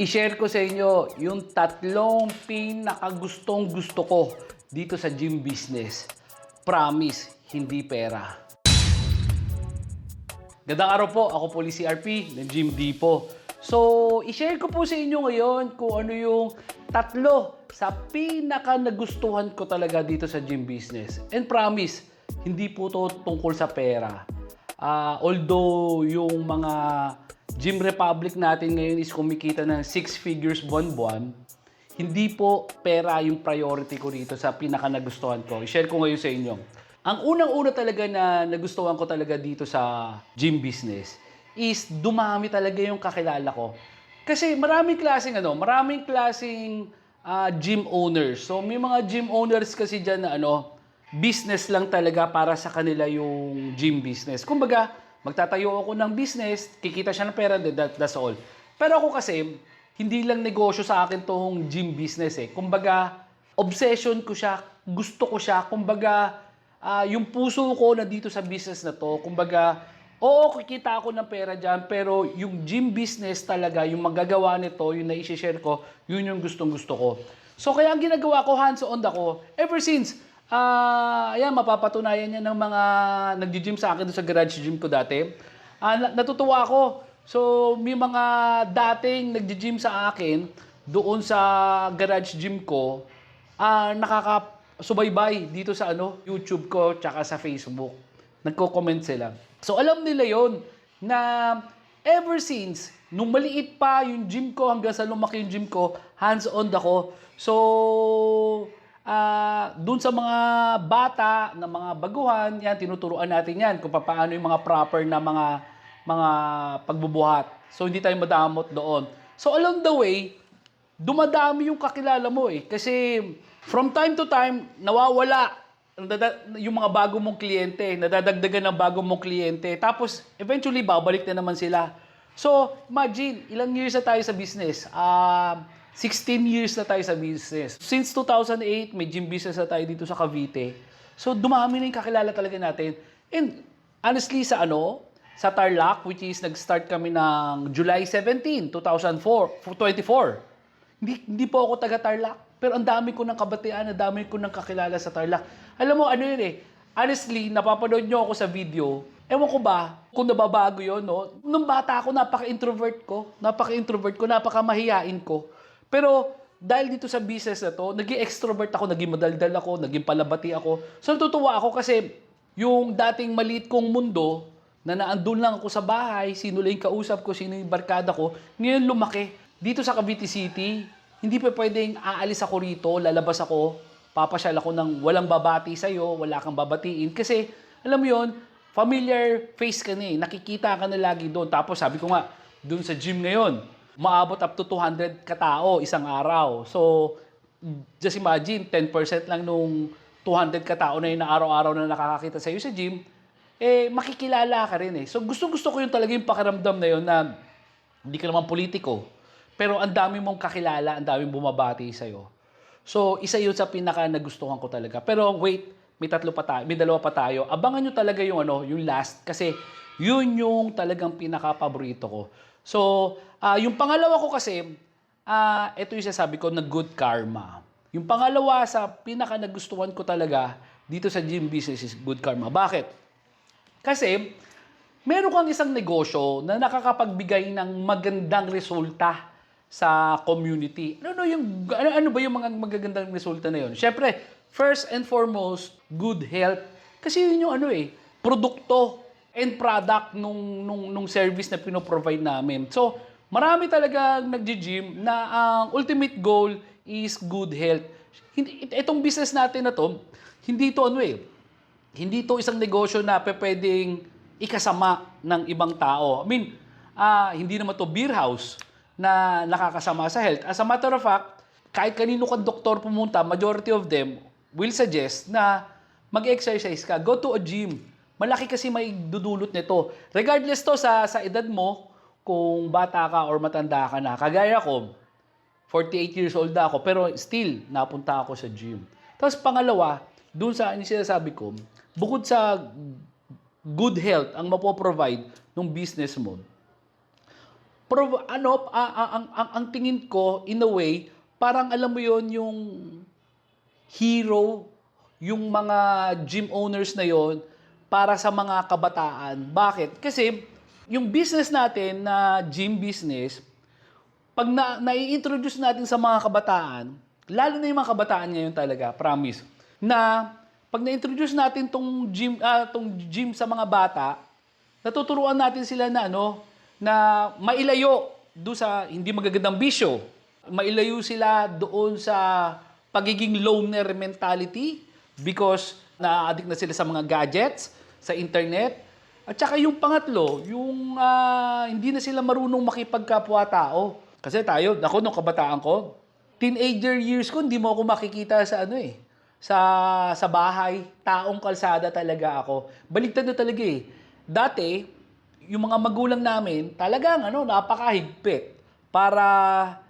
i-share ko sa inyo yung tatlong pinakagustong gusto ko dito sa gym business. Promise, hindi pera. Gandang araw po, ako po si CRP ng Gym Depot. So, i-share ko po sa inyo ngayon kung ano yung tatlo sa pinaka nagustuhan ko talaga dito sa gym business. And promise, hindi po to tungkol sa pera. Ah, although yung mga Gym Republic natin ngayon is kumikita ng six figures buwan-buwan, hindi po pera yung priority ko rito sa pinaka nagustuhan ko. I-share ko ngayon sa inyo. Ang unang-una talaga na nagustuhan ko talaga dito sa gym business is dumami talaga yung kakilala ko. Kasi maraming klaseng ano, maraming klaseng ah, gym owners. So may mga gym owners kasi diyan na ano, business lang talaga para sa kanila yung gym business. Kumbaga, magtatayo ako ng business, kikita siya ng pera, that, that's all. Pero ako kasi, hindi lang negosyo sa akin tong gym business eh. Kumbaga, obsession ko siya, gusto ko siya, kumbaga, ah, yung puso ko na dito sa business na to, kumbaga, oo, kikita ako ng pera dyan, pero yung gym business talaga, yung magagawa nito, yung na-share ko, yun yung gustong gusto ko. So, kaya ang ginagawa ko, hands-on ako, ever since, ah, ayan, mapapatunayan niya ng mga nag-gym sa akin sa garage gym ko dati. Na- natutuwa ako. So, may mga dating nag-gym sa akin doon sa garage gym ko, ah, nakakasubaybay dito sa ano, YouTube ko tsaka sa Facebook. Nagko-comment sila. So, alam nila yon na ever since, nung maliit pa yung gym ko hanggang sa lumaki yung gym ko, hands-on ako. So, ah dun sa mga bata na mga baguhan, yan, tinuturuan natin yan kung paano yung mga proper na mga mga pagbubuhat. So, hindi tayo madamot doon. So, along the way, dumadami yung kakilala mo eh. Kasi from time to time, nawawala yung mga bago mong kliyente, nadadagdagan ng bago mong kliyente. Tapos, eventually, babalik na naman sila. So, imagine, ilang years na tayo sa business? Ah, 16 years na tayo sa business. Since 2008, may gym business na tayo dito sa Cavite. So, dumami na yung kakilala talaga natin. And honestly, sa ano, sa Tarlac, which is nag-start kami ng July 17, 2004, 24. Hindi, hindi po ako taga Tarlac. Pero ang dami ko ng kabatian, ang dami ko ng kakilala sa Tarlac. Alam mo, ano yun eh, honestly, napapanood nyo ako sa video, ewan ko ba, kung nababago yun, no? Nung bata ako, napaka-introvert ko. Napaka-introvert ko, napaka-mahiyain ko. Pero dahil dito sa business na to, naging extrovert ako, naging madaldal ako, naging palabati ako. So natutuwa ako kasi yung dating maliit kong mundo, na naandun lang ako sa bahay, sino lang yung kausap ko, sino yung barkada ko, ngayon lumaki. Dito sa Cavite City, hindi pa pwedeng aalis ako rito, lalabas ako, papasyal ako ng walang babati sa'yo, wala kang babatiin. Kasi, alam mo yon familiar face ka na eh, nakikita ka na lagi doon. Tapos sabi ko nga, doon sa gym ngayon, maabot up to 200 katao isang araw. So, just imagine, 10% lang nung 200 katao na yun araw-araw na nakakakita sa'yo sa gym, eh, makikilala ka rin eh. So, gusto-gusto ko yung talaga yung pakiramdam na yun na hindi ka naman politiko, pero ang dami mong kakilala, ang daming bumabati sa'yo. So, isa yun sa pinaka nagustuhan ko talaga. Pero wait, may tatlo pa tayo, may dalawa pa tayo. Abangan nyo talaga yung ano, yung last kasi yun yung talagang pinaka paborito ko. So, ah, yung pangalawa ko kasi, ah, ito yung sasabi ko na good karma. Yung pangalawa sa pinaka nagustuhan ko talaga dito sa gym business is good karma. Bakit? Kasi, meron kang isang negosyo na nakakapagbigay ng magandang resulta sa community. Ano, ano, yung, ano, ano ba yung mga magagandang resulta na yun? Siyempre, first and foremost, good health. Kasi yun yung ano eh, produkto and product nung, nung, nung service na pinoprovide namin. So, marami talagang nagji-gym na ang ultimate goal is good health. Hindi, it- itong business natin na to, hindi to ano eh, hindi to isang negosyo na pwedeng ikasama ng ibang tao. I mean, ah, hindi naman to beer house na nakakasama sa health. As a matter of fact, kahit kanino kang doktor pumunta, majority of them will suggest na mag-exercise ka. Go to a gym. Malaki kasi may dudulot nito. Regardless to sa, sa edad mo, kung bata ka or matanda ka na. Kagaya ko, 48 years old na ako, pero still, napunta ako sa gym. Tapos pangalawa, dun sa yung sinasabi ko, bukod sa good health ang mapoprovide ng business mo, Pro, ano, a- a- ang, ang, ang tingin ko, in a way, parang alam mo yon yung hero, yung mga gym owners na yon para sa mga kabataan. Bakit? Kasi yung business natin na gym business, pag na, nai-introduce natin sa mga kabataan, lalo na yung mga kabataan ngayon talaga, promise, na pag na-introduce natin tong gym, ah, tong gym sa mga bata, natuturuan natin sila na ano, na mailayo do sa hindi magagandang bisyo. Mailayo sila doon sa pagiging loner mentality because na-addict na sila sa mga gadgets, sa internet. At saka yung pangatlo, yung ah, hindi na sila marunong makipagkapwa-tao. Kasi tayo, ako nung kabataan ko, teenager years ko, hindi mo ako makikita sa ano eh, sa sa bahay, taong kalsada talaga ako. Baligtad na talaga eh. Dati, yung mga magulang namin, talagang ano, napakahigpit para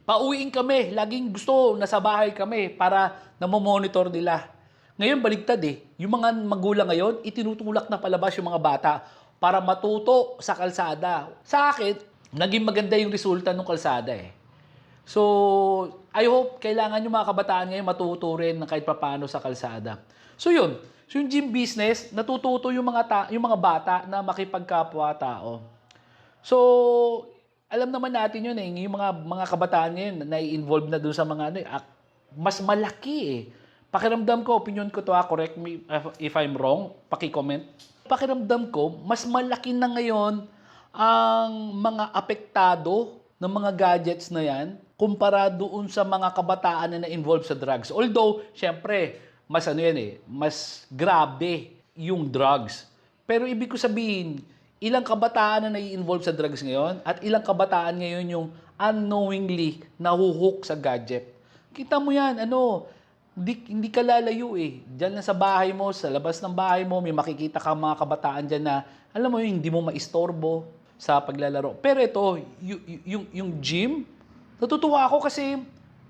pauwiin kami. Laging gusto nasa bahay kami para namomonitor nila. Ngayon, baligtad eh. Yung mga magulang ngayon, itinutulak na palabas yung mga bata para matuto sa kalsada. Sa akin, naging maganda yung resulta ng kalsada eh. So, I hope kailangan yung mga kabataan ngayon matuto rin kahit papaano sa kalsada. So, yun. So, yung gym business, natututo yung mga, ta- yung mga bata na makipagkapwa-tao. So, alam naman natin yun eh, yung mga, mga kabataan ngayon na involve na dun sa mga ano eh, mas malaki eh. Pakiramdam ko, opinion ko to ha, correct me if I'm wrong, paki-comment. Pakiramdam ko, mas malaki na ngayon ang mga apektado ng mga gadgets na yan kumpara doon sa mga kabataan na na-involve sa drugs. Although, syempre, mas ano yan eh, mas grabe yung drugs. Pero ibig ko sabihin, ilang kabataan na nai-involve sa drugs ngayon at ilang kabataan ngayon yung unknowingly nahuhook sa gadget. Kita mo yan, ano, hindi, hindi ka lalayo eh. Diyan lang sa bahay mo, sa labas ng bahay mo, may makikita ka mga kabataan dyan na, alam mo yun, hindi mo maistorbo sa paglalaro. Pero ito, y- y- yung, yung gym, natutuwa ako kasi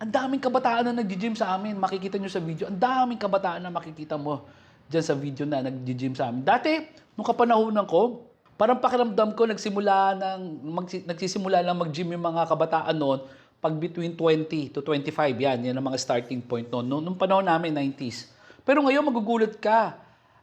ang daming kabataan na nag-gym sa amin. Makikita nyo sa video, ang daming kabataan na makikita mo dyan sa video na nag-gym sa amin. Dati, nung kapanahonan ko, parang pakiramdam ko nagsimula ng, magsi- nagsisimula lang mag-gym yung mga kabataan noon pag between 20 to 25, yan, yan ang mga starting point noon. Nung, nung panahon namin, 90s. Pero ngayon, magugulat ka.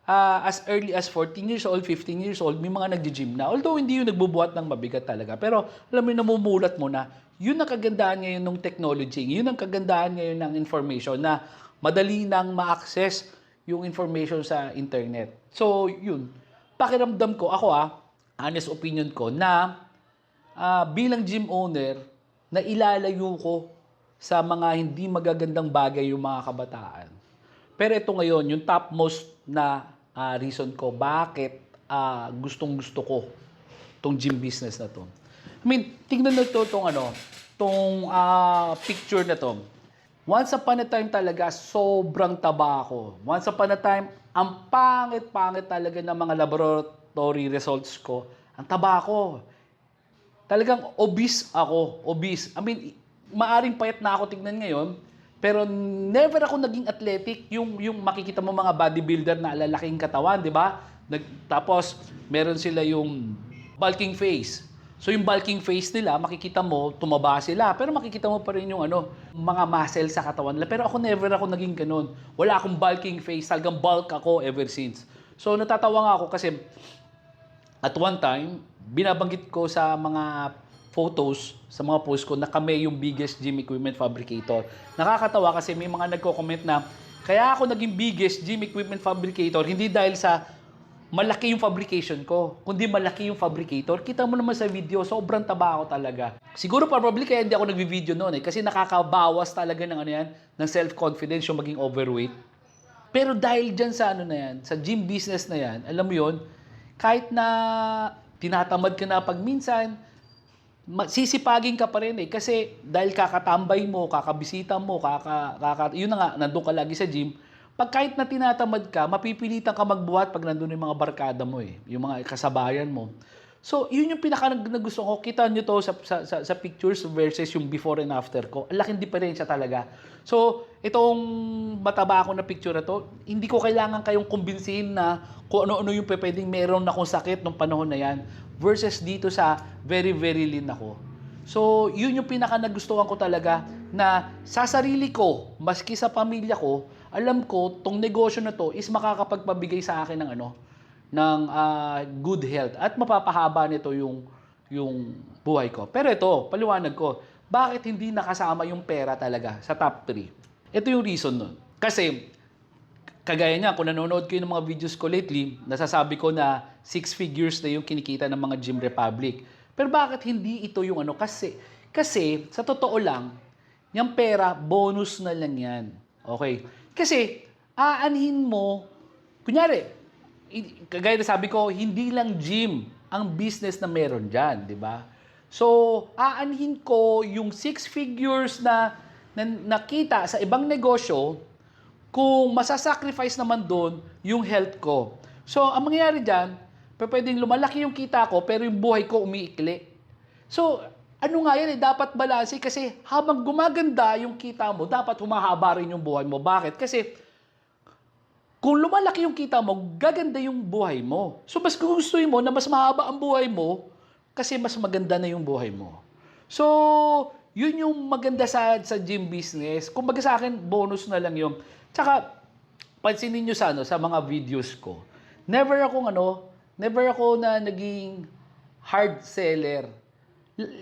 Ah, as early as 14 years old, 15 years old, may mga nag-gym na. Although hindi yung nagbubuhat ng mabigat talaga. Pero alam mo, namumulat mo na, yun ang kagandahan ngayon ng technology. Yun ang kagandahan ngayon ng information na madali nang ma-access yung information sa internet. So, yun. Pakiramdam ko, ako ah, honest opinion ko, na ah, bilang gym owner, na ilalayo ko sa mga hindi magagandang bagay yung mga kabataan. Pero ito ngayon, yung topmost na ah, reason ko, bakit ah, gustong gusto ko tong gym business na to. I mean, tingnan na to tong ano, tong ah, picture na to. Once upon a time talaga, sobrang taba ako. Once upon a time, ang pangit-pangit talaga ng mga laboratory results ko. Ang taba ko. Talagang obese ako. Obese. I mean, maaring payat na ako tignan ngayon, pero never ako naging athletic. Yung, yung makikita mo mga bodybuilder na lalaking katawan, di ba? Nag- Tapos, meron sila yung bulking face. So yung bulking face nila, makikita mo, tumaba sila. Pero makikita mo pa rin yung ano, mga muscle sa katawan nila. Pero ako never ako naging ganun. Wala akong bulking face. Talagang bulk ako ever since. So natatawa nga ako kasi at one time, binabanggit ko sa mga photos, sa mga post ko, na kami yung biggest gym equipment fabricator. Nakakatawa kasi may mga nagko-comment na, kaya ako naging biggest gym equipment fabricator, hindi dahil sa malaki yung fabrication ko, kundi malaki yung fabricator. Kita mo naman sa video, sobrang taba ako talaga. Siguro probably kaya hindi ako nagvi-video noon eh, kasi nakakabawas talaga ng ano yan, ng self-confidence yung maging overweight. Pero dahil dyan sa ano na yan, sa gym business na yan, alam mo yon kahit na tinatamad ka na pag minsan, sisipagin ka pa rin eh. Kasi dahil kakatambay mo, kakabisita mo, kaka, kaka, yun na nga, nandun ka lagi sa gym, pag kahit na tinatamad ka, mapipilitan ka magbuhat pag nandun yung mga barkada mo eh, yung mga kasabayan mo. So, yun yung pinaka nag- nagustuhan ko. Kita nyo to sa, sa, sa, pictures versus yung before and after ko. Ang laking diferensya talaga. So, itong mataba ako na picture na to, hindi ko kailangan kayong kumbinsihin na kung ano-ano yung pwedeng meron na kung sakit nung panahon na yan versus dito sa very, very lean ako. So, yun yung pinaka nagustuhan ko talaga na sa sarili ko, maski sa pamilya ko, alam ko tong negosyo na to is makakapagpabigay sa akin ng ano, ng ah, good health at mapapahaba nito yung yung buhay ko. Pero ito, paliwanag ko, bakit hindi nakasama yung pera talaga sa top 3? Ito yung reason nun. Kasi kagaya niya, kung nanonood kayo ng mga videos ko lately, nasasabi ko na six figures na yung kinikita ng mga Gym Republic. Pero bakit hindi ito yung ano? Kasi, kasi sa totoo lang, yung pera, bonus na lang yan. Okay? Kasi, aanhin mo, kunyari, kagaya na sabi ko, hindi lang gym ang business na meron dyan, di ba? So, aanhin ko yung six figures na, na nakita sa ibang negosyo kung masasacrifice naman doon yung health ko. So, ang mangyayari dyan, pwedeng lumalaki yung kita ko, pero yung buhay ko umiikli. So, ano nga yan eh, dapat balanse kasi habang gumaganda yung kita mo, dapat humahaba rin yung buhay mo. Bakit? Kasi kung lumalaki yung kita mo, gaganda yung buhay mo. So, mas gugustuhin mo na mas mahaba ang buhay mo kasi mas maganda na yung buhay mo. So, yun yung maganda sa, sa gym business. Kung baga sa akin, bonus na lang yung. Tsaka, pansinin nyo sa, ano, sa mga videos ko, never akong ano, never ako na naging hard seller.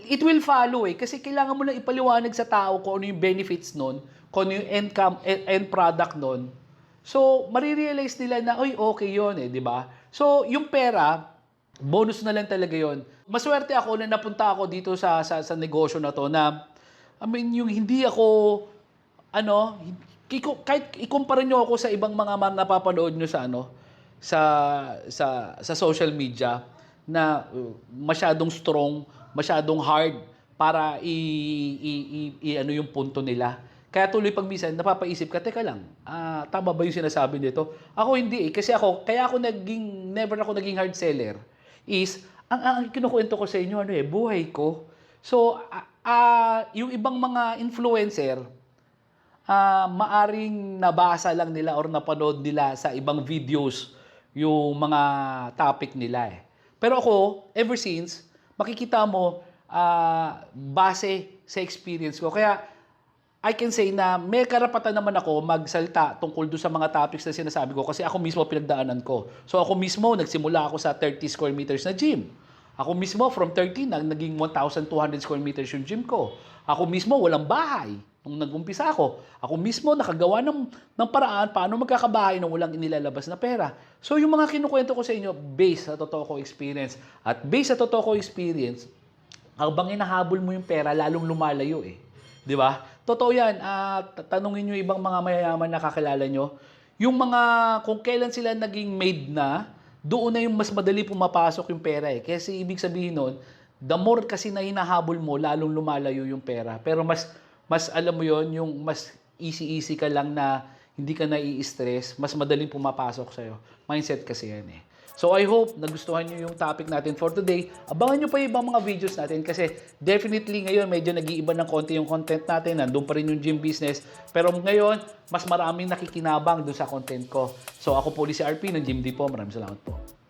It will follow eh. Kasi kailangan mo na ipaliwanag sa tao kung ano yung benefits nun, kung ano yung end, cam, end, end product nun. So, marirealize nila na, oy, okay yon eh, di ba? So, yung pera, bonus na lang talaga yon. Maswerte ako na napunta ako dito sa, sa, sa negosyo na to na, I mean, yung hindi ako, ano, kahit ikumpara nyo ako sa ibang mga napapanood nyo sa, ano, sa, sa, sa social media, na uh, masyadong strong, masyadong hard para i, i, i, i- ano yung punto nila. Kaya tuloy pag minsan napapaisip ka, teka lang, ah, tama ba yung sinasabi nito? Ako hindi eh, kasi ako, kaya ako naging, never ako naging hard seller, is, ang, ang kinukwento ko sa inyo, ano eh, buhay ko. So, ah, ah, yung ibang mga influencer, ah maaring nabasa lang nila or napanood nila sa ibang videos yung mga topic nila eh. Pero ako, ever since, makikita mo ah, base sa experience ko. Kaya I can say na may karapatan naman ako magsalta tungkol doon sa mga topics na sinasabi ko kasi ako mismo pinagdaanan ko. So ako mismo, nagsimula ako sa 30 square meters na gym. Ako mismo, from 13, nag- naging 1,200 square meters yung gym ko. Ako mismo, walang bahay nung nag-umpisa ako. Ako mismo, nakagawa ng, ng paraan paano magkakabahay nang walang inilalabas na pera. So, yung mga kinukwento ko sa inyo, based sa totoo ko experience. At based sa totoo ko experience, habang hinahabol mo yung pera, lalong lumalayo eh. Di ba? Totoo yan. T- tanungin nyo ibang mga mayayaman na kakilala nyo. Yung mga, kung kailan sila naging maid na, doon na yung mas madali pumapasok yung pera eh. Kasi ibig sabihin nun, the more kasi na hinahabol mo, lalong lumalayo yung pera. Pero mas, mas alam mo yon yung mas easy-easy ka lang na hindi ka nai-stress, mas madaling pumapasok sa'yo. Mindset kasi yan eh. So I hope nagustuhan nyo yung topic natin for today. Abangan nyo pa yung ibang mga videos natin kasi definitely ngayon medyo nag-iiba ng konti yung content natin. Nandun pa rin yung gym business. Pero ngayon, mas maraming nakikinabang dun sa content ko. So ako po ulit si RP ng Gym Depot. Maraming salamat po.